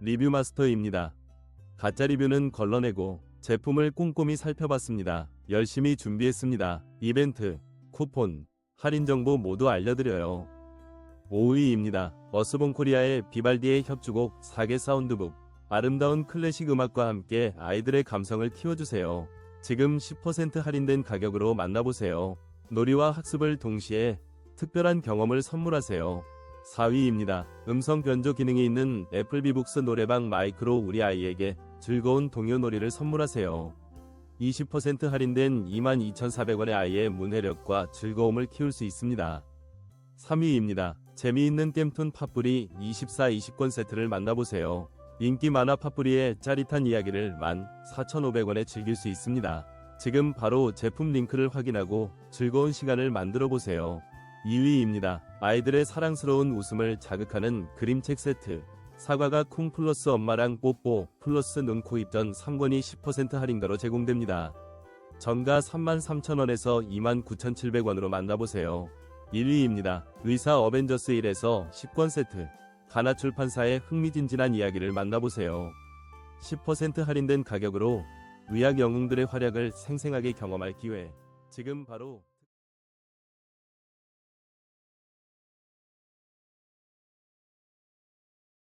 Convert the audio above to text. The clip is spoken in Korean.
리뷰 마스터입니다. 가짜 리뷰는 걸러내고 제품을 꼼꼼히 살펴봤습니다. 열심히 준비했습니다. 이벤트, 쿠폰, 할인 정보 모두 알려드려요. 5위입니다. 어스본 코리아의 비발디의 협주곡 4개 사운드북. 아름다운 클래식 음악과 함께 아이들의 감성을 키워주세요. 지금 10% 할인된 가격으로 만나보세요. 놀이와 학습을 동시에 특별한 경험을 선물하세요. 4위입니다. 음성 변조 기능이 있는 애플 비북스 노래방 마이크로 우리 아이에게 즐거운 동요 놀이를 선물하세요. 20% 할인된 22,400원의 아이의 문해력과 즐거움을 키울 수 있습니다. 3위입니다. 재미있는 겜툰 팝뿌리 24 20권 세트를 만나보세요. 인기 만화 팝뿌리의 짜릿한 이야기를 14,500원에 즐길 수 있습니다. 지금 바로 제품 링크를 확인하고 즐거운 시간을 만들어 보세요. 2위입니다. 아이들의 사랑스러운 웃음을 자극하는 그림책 세트. 사과가 쿵 플러스 엄마랑 뽀뽀 플러스 눈코 입전 3권이 10% 할인가로 제공됩니다. 정가 33,000원에서 29,700원으로 만나보세요. 1위입니다. 의사 어벤져스 1에서 10권 세트. 가나 출판사의 흥미진진한 이야기를 만나보세요. 10% 할인된 가격으로 의학 영웅들의 활약을 생생하게 경험할 기회. 지금 바로